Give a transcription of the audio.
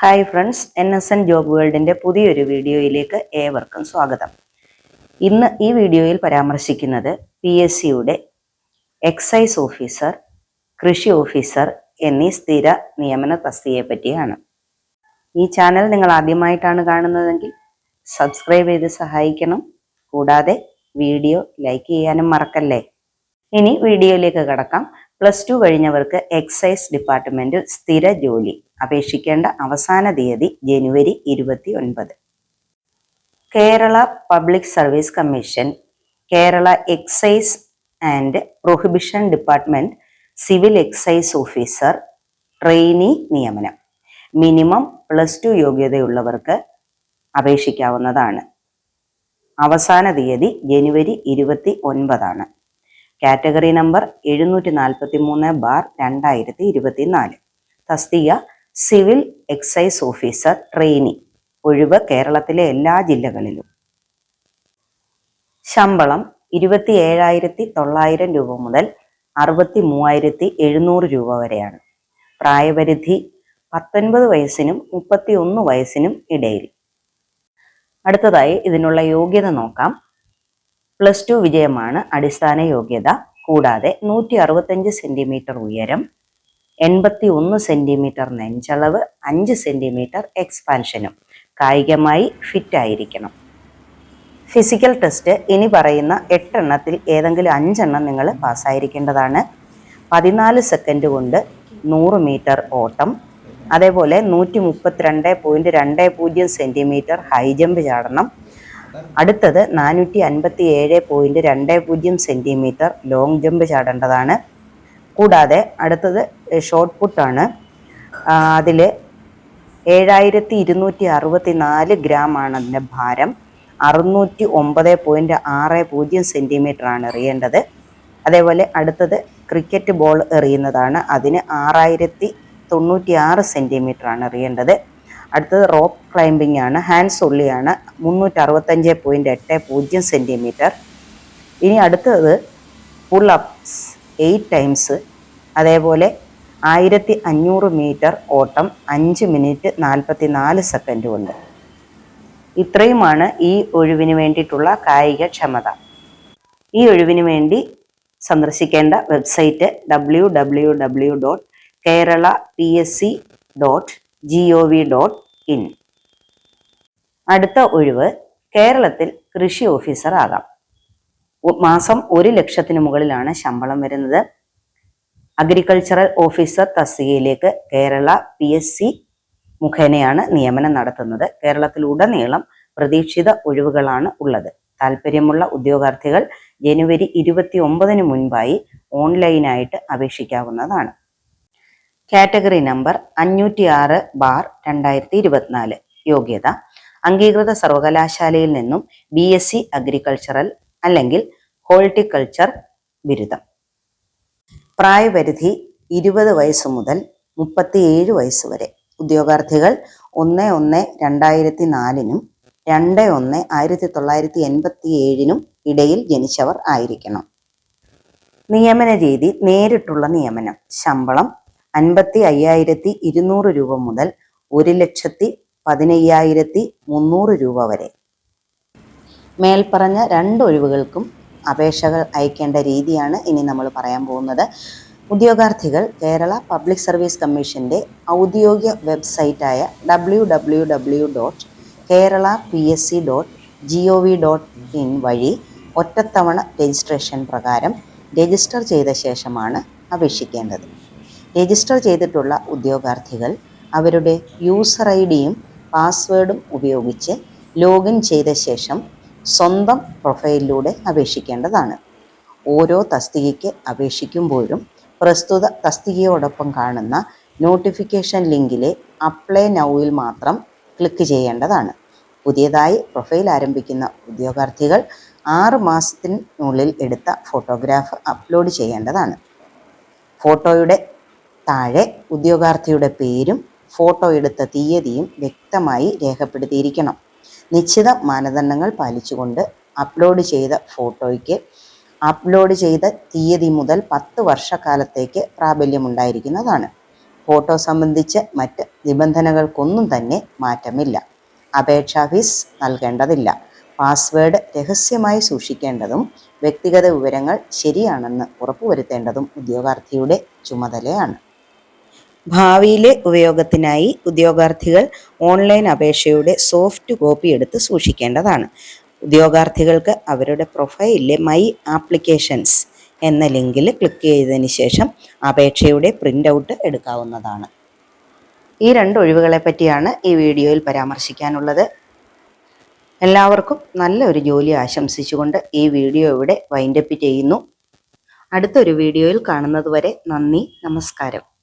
Hi friends N S N job വേൾഡിന്റെ പുതിയൊരു വീഡിയോയിലേക്ക് ഏവർക്കും സ്വാഗതം. ഇന്ന് ഈ വീഡിയോയിൽ പരാമർശിക്കുന്നത് പി എസ് സിയുടെ എക്സൈസ് ഓഫീസർ കൃഷി ഓഫീസർ എന്നീ സ്ഥിര നിയമന തസ്തികയെ പറ്റിയാണ്. ഈ ചാനൽ നിങ്ങൾ ആദ്യമായിട്ടാണ് കാണുന്നതെങ്കിൽ സബ്സ്ക്രൈബ് ചെയ്ത് സഹായിക്കണം. കൂടാതെ വീഡിയോ ലൈക്ക് ചെയ്യാനും മറക്കല്ലേ? ഇനി വീഡിയോയിലേക്ക് കടക്കാം. പ്ലസ് ടു കഴിഞ്ഞവർക്ക് എക്സൈസ് ഡിപ്പാർട്ട്മെന്റിൽ സ്ഥിര ജോലി. അപേക്ഷിക്കേണ്ട അവസാന തീയതി ജനുവരി ഇരുപത്തി ഒൻപത് Kerala public service commission Kerala excise and prohibition department civil excise officer trainee നിയമനം. മിനിമം പ്ലസ് ടു യോഗ്യതയുള്ളവർക്ക് അപേക്ഷിക്കാവുന്നതാണ്. അവസാന തീയതി ജനുവരി ഇരുപത്തി ഒൻപതാണ് കാറ്റഗറി നമ്പർ എഴുന്നൂറ്റി നാൽപ്പത്തി മൂന്ന് ബാർ രണ്ടായിരത്തി ഇരുപത്തി നാല് തസ്തിക സിവിൽ എക്സൈസ് ഓഫീസർ ട്രെയിനി ഒഴിവ് കേരളത്തിലെ എല്ലാ ജില്ലകളിലും. ശമ്പളം ഇരുപത്തി ഏഴായിരത്തി തൊള്ളായിരം രൂപ മുതൽ അറുപത്തി മൂവായിരത്തി എഴുന്നൂറ് രൂപ വരെയാണ്. പ്രായപരിധി പത്തൊൻപത് വയസ്സിനും മുപ്പത്തി ഒന്ന് വയസ്സിനും ഇടയിൽ. അടുത്തതായി ഇതിനുള്ള യോഗ്യത നോക്കാം. പ്ലസ് ടു വിജയമാണ് അടിസ്ഥാന യോഗ്യത. കൂടാതെ നൂറ്റി അറുപത്തഞ്ച് സെന്റിമീറ്റർ ഉയരം എൺപത്തി ഒന്ന് സെന്റിമീറ്റർ നെഞ്ചളവ് അഞ്ച് സെന്റിമീറ്റർ എക്സ്പാൻഷനും. കായികമായി ഫിറ്റ് ആയിരിക്കണം. ഫിസിക്കൽ ടെസ്റ്റ് ഇനി പറയുന്ന എട്ടെണ്ണത്തിൽ ഏതെങ്കിലും അഞ്ചെണ്ണം നിങ്ങൾ പാസ്സായിരിക്കേണ്ടതാണ്. പതിനാല് സെക്കൻഡ് കൊണ്ട് നൂറ് മീറ്റർ ഓട്ടം. അതേപോലെ നൂറ്റി മുപ്പത്തിരണ്ട് പോയിന്റ് രണ്ട് പൂജ്യം സെന്റിമീറ്റർ ഹൈ ജമ്പ് ചാടണം. അടുത്തത് നാനൂറ്റി അൻപത്തി ഏഴ് പോയിന്റ് രണ്ട് പൂജ്യം സെന്റിമീറ്റർ ലോങ് ജമ്പ് ചാടേണ്ടതാണ്. കൂടാതെ അടുത്തത് ഷോർട്ട് പുട്ടാണ് അതിൽ ഏഴായിരത്തി ഇരുന്നൂറ്റി അറുപത്തി നാല് ഗ്രാം ആണ് അതിന്റെ ഭാരം. അറുന്നൂറ്റി ഒമ്പത് പോയിന്റ് ആറ് പൂജ്യം സെന്റിമീറ്റർ ആണ് എറിയേണ്ടത്. അതേപോലെ അടുത്തത് ക്രിക്കറ്റ് ബോൾ എറിയുന്നതാണ്. അതിന് ആറായിരത്തി തൊണ്ണൂറ്റി ആറ് സെന്റിമീറ്റർ ആണ് എറിയേണ്ടത്. അടുത്തത് റോപ്പ് ക്ലൈമ്പിംഗ് ആണ്. ഹാൻഡ്സ് ഉള്ളിയാണ്. മുന്നൂറ്റി അറുപത്തഞ്ച് പോയിന്റ് എട്ട് പൂജ്യം സെന്റിമീറ്റർ ഇനി അടുത്തത് പുൾ അപ്സ് എയ്റ്റ് ടൈംസ് അതേപോലെ ആയിരത്തി അഞ്ഞൂറ് മീറ്റർ ഓട്ടം അഞ്ച് മിനിറ്റ് നാൽപ്പത്തി നാല് സെക്കൻഡ് കൊണ്ട്. ഇത്രയുമാണ് ഈ ഒഴിവിന് വേണ്ടിയിട്ടുള്ള കായിക ക്ഷമത. ഈ ഒഴിവിന് വേണ്ടി സന്ദർശിക്കേണ്ട website W W W dot Kerala P S C dot G O V dot in അടുത്ത ഒഴിവ് കേരളത്തിൽ കൃഷി ഓഫീസർ ആകാം. മാസം ഒരു ലക്ഷത്തിന് മുകളിലാണ് ശമ്പളം വരുന്നത്. അഗ്രികൾച്ചറൽ ഓഫീസർ തസ്തികയിലേക്ക് കേരള പി എസ് സി മുഖേനയാണ് നിയമനം നടത്തുന്നത്. കേരളത്തിൽ ഉടനീളം പ്രതീക്ഷിത ഒഴിവുകളാണ് ഉള്ളത്. താല്പര്യമുള്ള ഉദ്യോഗാർത്ഥികൾ ജനുവരി ഇരുപത്തി ഒമ്പതിന് മുൻപായി ഓൺലൈനായിട്ട് അപേക്ഷിക്കാവുന്നതാണ്. കാറ്റഗറി നമ്പർ അഞ്ഞൂറ്റി ആറ് ബാർ രണ്ടായിരത്തി ഇരുപത്തിനാല് യോഗ്യത അംഗീകൃത സർവകലാശാലയിൽ നിന്നും ബി എസ് സി അഗ്രികൾച്ചറൽ അല്ലെങ്കിൽ ഹോൾട്ടിക്കൾച്ചർ ബിരുദം. പ്രായപരിധി ഇരുപത് വയസ്സ് മുതൽ മുപ്പത്തിയേഴ് വയസ്സ് വരെ. ഉദ്യോഗാർത്ഥികൾ ഒന്ന് ഒന്ന് രണ്ടായിരത്തി നാലിനും രണ്ട് ഒന്ന് ആയിരത്തി തൊള്ളായിരത്തി എൺപത്തി ഏഴിനും ഇടയിൽ ജനിച്ചവർ ആയിരിക്കണം. നിയമന രീതി നേരിട്ടുള്ള നിയമനം. ശമ്പളം അൻപത്തി അയ്യായിരത്തി ഇരുന്നൂറ് രൂപ മുതൽ ഒരു ലക്ഷത്തി പതിനയ്യായിരത്തി മുന്നൂറ് രൂപ വരെ. മേൽപ്പറഞ്ഞ രണ്ട് ഒഴിവുകൾക്കും അപേക്ഷകൾ അയക്കേണ്ട രീതിയാണ് ഇനി നമ്മൾ പറയാൻ പോകുന്നത്. ഉദ്യോഗാർത്ഥികൾ കേരള പബ്ലിക് സർവീസ് കമ്മീഷന്റെ ഔദ്യോഗിക വെബ്സൈറ്റായ W W W dot Kerala P S C dot G O V dot in വഴി ഒറ്റത്തവണ രജിസ്ട്രേഷൻ പ്രകാരം രജിസ്റ്റർ ചെയ്ത ശേഷമാണ് അപേക്ഷിക്കേണ്ടത്. രജിസ്റ്റർ ചെയ്തിട്ടുള്ള ഉദ്യോഗാർത്ഥികൾ അവരുടെ യൂസർ ഐ ഡിയും പാസ്വേഡും ഉപയോഗിച്ച് ലോഗിൻ ചെയ്ത ശേഷം സ്വന്തം പ്രൊഫൈലിലൂടെ അപേക്ഷിക്കേണ്ടതാണ്. ഓരോ തസ്തികയ്ക്ക് അപേക്ഷിക്കുമ്പോഴും പ്രസ്തുത തസ്തികയോടൊപ്പം കാണുന്ന നോട്ടിഫിക്കേഷൻ ലിങ്കിലെ അപ്ലൈ നൗവിൽ മാത്രം ക്ലിക്ക് ചെയ്യേണ്ടതാണ്. പുതിയതായി പ്രൊഫൈൽ ആരംഭിക്കുന്ന ഉദ്യോഗാർത്ഥികൾ ആറ് മാസത്തിനുള്ളിൽ എടുത്ത ഫോട്ടോഗ്രാഫ് അപ്ലോഡ് ചെയ്യേണ്ടതാണ്. ഫോട്ടോയുടെ താഴെ ഉദ്യോഗാർത്ഥിയുടെ പേരും ഫോട്ടോ എടുത്ത തീയതിയും വ്യക്തമായി രേഖപ്പെടുത്തിയിരിക്കണം. നിശ്ചിത മാനദണ്ഡങ്ങൾ പാലിച്ചുകൊണ്ട് അപ്ലോഡ് ചെയ്ത ഫോട്ടോയ്ക്ക് അപ്ലോഡ് ചെയ്ത തീയതി മുതൽ പത്ത് വർഷക്കാലത്തേക്ക് പ്രാബല്യമുണ്ടായിരിക്കുന്നതാണ്. ഫോട്ടോ സംബന്ധിച്ച് മറ്റ് നിബന്ധനകൾക്കൊന്നും തന്നെ മാറ്റമില്ല. അപേക്ഷാ ഫീസ് നൽകേണ്ടതില്ല. പാസ്വേഡ് രഹസ്യമായി സൂക്ഷിക്കേണ്ടതും വ്യക്തിഗത വിവരങ്ങൾ ശരിയാണെന്ന് ഉറപ്പുവരുത്തേണ്ടതും ഉദ്യോഗാർത്ഥിയുടെ ചുമതലയാണ്. ഭാവിയിലെ ഉപയോഗത്തിനായി ഉദ്യോഗാർത്ഥികൾ ഓൺലൈൻ അപേക്ഷയുടെ സോഫ്റ്റ് കോപ്പി എടുത്ത് സൂക്ഷിക്കേണ്ടതാണ്. ഉദ്യോഗാർത്ഥികൾക്ക് അവരുടെ പ്രൊഫൈലിലെ മൈ ആപ്ലിക്കേഷൻസ് എന്ന ലിങ്കിൽ ക്ലിക്ക് ചെയ്തതിന് ശേഷം അപേക്ഷയുടെ പ്രിന്റ് ഔട്ട് എടുക്കാവുന്നതാണ്. ഈ രണ്ട് ഒഴിവുകളെ പറ്റിയാണ് ഈ വീഡിയോയിൽ പരാമർശിക്കാനുള്ളത്. എല്ലാവർക്കും നല്ലൊരു ജോലി ആശംസിച്ചുകൊണ്ട് ഈ വീഡിയോ ഇവിടെ വൈൻഡപ്പ് ചെയ്യുന്നു. അടുത്തൊരു വീഡിയോയിൽ കാണുന്നതുവരെ നന്ദി നമസ്കാരം.